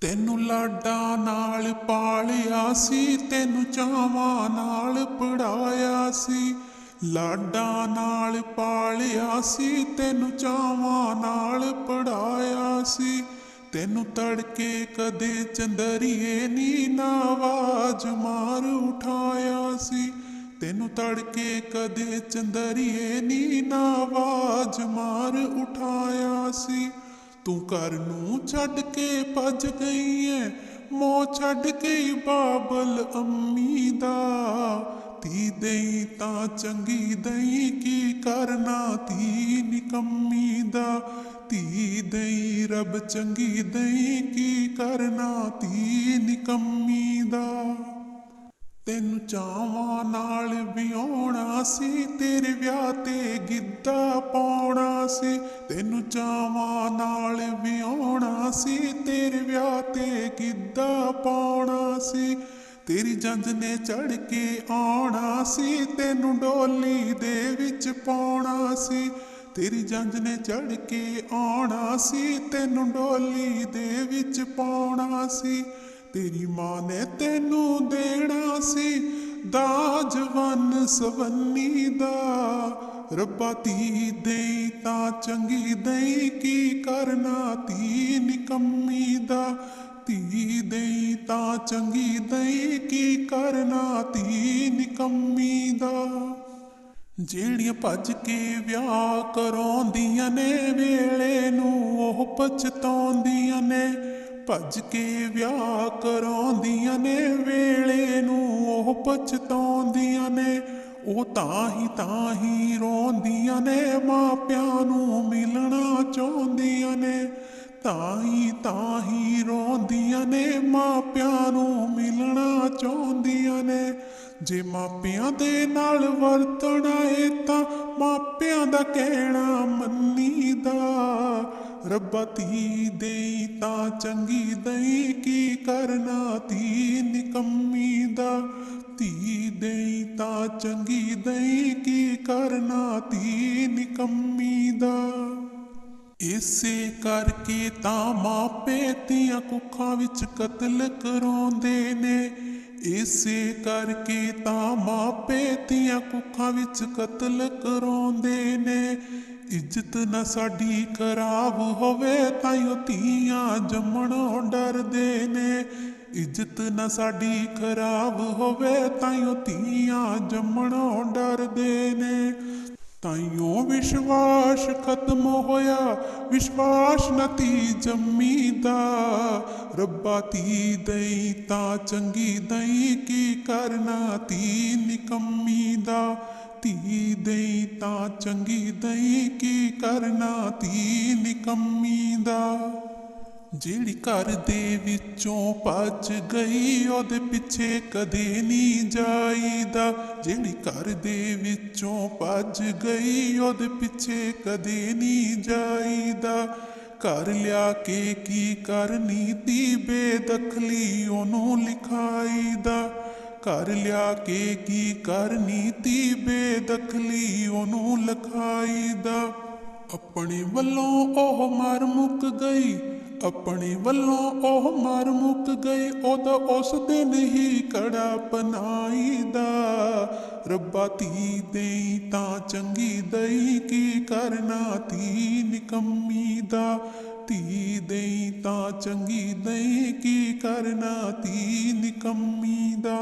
ਤੈਨੂੰ ਲਾਡਾਂ ਨਾਲ ਪਾਲਿਆ ਸੀ, ਤੈਨੂੰ ਚਾਵਾਂ ਨਾਲ ਪੜਾਇਆ ਸੀ। ਲਾਡਾਂ ਨਾਲ ਪਾਲਿਆ ਸੀ, ਤੈਨੂੰ ਚਾਵਾਂ ਨਾਲ ਪੜਾਇਆ ਸੀ। ਤੈਨੂੰ ਤੜਕੇ ਕਦੇ ਚੰਦਰੀਏ ਨੀ ਨਾਵਾਜ ਮਾਰ ਉਠਾਇਆ ਸੀ। ਤੈਨੂੰ ਤੜਕੇ ਕਦੇ ਚੰਦਰੀਏ ਨੀ ਨਾਵਾਜ ਮਾਰ ਉਠਾਇਆ ਸੀ। ਤੂੰ ਘਰ ਨੂੰ ਛੱਡ ਕੇ ਭੱਜ ਗਈ ਐ। ਮੋ ਛੱਡ ਗਈ ਬਾਬਲ ਅੰਮੀ ਦਾ। ਤੀ ਦੇਈ ਤਾਂ ਚੰਗੀ, ਦਈ ਕੀ ਕਰਨਾ? ਤੀ ਨਿਕੰਮੀ ਦਾ। ਤੀ ਦੇਈ ਰੱਬ ਚੰਗੀ, ਦਈ ਕੀ ਕਰਨਾ? ਤੀ ਨਿਕੰਮੀ ਦਾ। ਤੈਨੂੰ ਚਾਵਾਂ ਨਾਲ ਵਿਆਹਣਾ ਸੀ, ਤੇਰੇ ਵਿਆਹ ਤੇ ਗਿੱਧਾ ਪਾਉਣਾ ਸੀ। ਤੈਨੂੰ ਚਾਵਾਂ ਨਾਲ ਵਿਆਹਣਾ ਸੀ, ਤੇਰੇ ਵਿਆਹ ਤੇ ਗਿੱਧਾ ਪਾਉਣਾ ਸੀ। ਤੇਰੀ ਜੰਜ ਨੇ ਚੜ ਕੇ ਆਉਣਾ ਸੀ, ਤੈਨੂੰ ਡੋਲੀ ਦੇ ਵਿੱਚ ਪਾਉਣਾ ਸੀ। ਤੇਰੀ ਜੰਜ ਨੇ ਚੜ ਕੇ ਆਉਣਾ ਸੀ, ਤੈਨੂੰ ਡੋਲੀ ਦੇ ਵਿੱਚ ਪਾਉਣਾ ਸੀ। ਤੇਰੀ ਮਾਂ ਨੇ ਤੈਨੂੰ ਦੇਣਾ ਸੀ ਦਾਜ ਵਨ ਸਵੰਨੀ ਦਾ। ਰੱਬਾ ਤੀ ਦੇਈ ਤਾਂ ਚੰਗੀ, ਦੇਈ ਕੀ ਕਰਨਾ? ਤੀ ਨਿਕੰਮੀ ਦਾ। ਤੀ ਦੇਈ ਤਾਂ ਚੰਗੀ, ਦੇਈ ਕੀ ਕਰਨਾ? ਤੀ ਨਿਕੰਮੀ ਦਾ। ਜਿਹੜੀਆਂ ਭੱਜ ਕੇ ਵਿਆਹ ਕਰਾਉਂਦੀਆਂ ਨੇ ਵੇਲੇ ਨੂੰ, ਉਹ ਪਛਤਾਉਂਦੀਆਂ ਨੇ। ਭੱਜ ਕੇ ਵਿਆਹ ਕਰਾਉਂਦੀਆਂ ਨੇ, ਵੇਲੇ ਨੂੰ ਉਹ ਪਛਤਾਉਂਦੀਆਂ ਨੇ, ਉਹ ਤਾਂ ਹੀ ਤਾਂ ਹੀ ਰੋਂਦੀਆਂ ਨੇ, ਮਾਪਿਆਂ ਨੂੰ ਮਿਲਣਾ ਚਾਹੁੰਦੀਆਂ ਨੇ ਤਾਂ ਹੀ ਤਾਂ ਹੀ ਰੋਂਦੀਆਂ ਨੇ, ਮਾਪਿਆਂ ਨੂੰ ਮਿਲਣਾ ਚਾਹੁੰਦੀਆਂ ਨੇ। ਜੇ ਮਾਪਿਆਂ ਦੇ ਨਾਲ ਵਰਤਣਾ ਏ ਤਾਂ ਮਾਪਿਆਂ ਦਾ ਕਹਿਣਾ ਮੰਨੀ ਰੱਬਾ ਤੀ ਦੇਈ ਤਾਂ ਚੰਗੀ, ਦਈ ਕੀ ਕਰਨਾ? ਤੀ ਨਿਕੰਮੀ ਦਾ ਤੀ ਦੇਈ ਤਾਂ ਚੰਗੀ, ਦਈ ਕੀ ਕਰਨਾ? ਤੀ ਨਿਕੰਮੀ ਦਾ ਇਸੇ ਕਰਕੇ ਤਾਂ ਮਾਪੇ ਧੀਆਂ ਕੁੱਖਾਂ ਵਿੱਚ ਕਤਲ ਕਰਾਉਂਦੇ ਨੇ। ਇਸੇ ਕਰਕੇ ਤਾਂ ਮਾਪੇ ਧੀਆਂ ਕੁੱਖਾਂ ਵਿੱਚ ਕਤਲ ਕਰਾਉਂਦੇ ਨੇ। ਇੱਜ਼ਤ ਨਾ ਸਾਡੀ ਖਰਾਬ ਹੋਵੇ ਤਾਂ ਧੀਆਂ ਜੰਮਣੋਂ ਡਰਦੇ ਨੇ। ਇੱਜ਼ਤ ਨਾ ਸਾਡੀ ਖਰਾਬ ਹੋਵੇ ਤਾਂ ਧੀਆਂ ਜੰਮਣੋਂ ਡਰਦੇ ਨੇ। ਤਾਈਓ ਵਿਸ਼ਵਾਸ ਖਤਮ ਹੋਇਆ, ਵਿਸ਼ਵਾਸ ਨਤੀ ਜੰਮੀ ਦਾ। ਰੱਬਾ ਤੀ ਦਈ ਤਾਂ ਚੰਗੀ ਦਈ ਕੀ ਕਰਨਾ ਤੀ ਨਿਕੰਮੀ ਦਾ। ਧੀ ਦਈ ਤਾਂ ਚੰਗੀ ਦਈ ਕੀ ਕਰਨਾ ਧੀ ਨਿਕੰਮੀ ਦਾ? ਜਿਹੜੀ ਘਰ ਦੇ ਵਿੱਚੋਂ ਭੱਜ ਗਈ, ਉਹਦੇ ਪਿੱਛੇ ਕਦੇ ਨਹੀਂ ਜਾਈਦਾ। ਜਿਹੜੀ ਘਰ ਦੇ ਵਿੱਚੋਂ ਭੱਜ ਗਈ, ਉਹਦੇ ਪਿੱਛੇ ਕਦੇ ਨਹੀਂ ਜਾਈਦਾ। ਘਰ ਲਿਆ ਕੇ ਕੀ ਕਰਨੀ ਤੀ ਬੇਦਖਲੀ ਉਹਨੂੰ ਲਿਖਾਈਦਾ। ਘਰ ਲਿਆ ਕੇ ਕੀ ਕਰਨੀ ਤੀ ਬੇਦਖਲੀ ਉਹਨੂੰ ਲਿਖਾਈਦਾ। ਆਪਣੇ ਵੱਲੋਂ ਉਹ ਮਰ ਮੁੱਕ ਗਈ, ਆਪਣੇ ਵੱਲੋਂ ਉਹ ਮਰ ਮੁੱਕ ਗਈ ਉਹਦਾ ਉਸ ਦਿਨ ਹੀ ਕੜਾ ਪਨਾਈ ਦਾ ਰੱਬਾ ਤੀ ਦੇਈ ਤਾਂ ਚੰਗੀ ਦਈ, ਕੀ ਕਰਨਾ ਤੀ ਨਿਕੰਮੀ ਦਾ ਧੀ ਦੇਈ ਤਾਂ ਚੰਗੀ ਦਈ ਕੀ ਕਰਨਾ ਧੀ ਨਿਕੰਮੀ ਦਾ?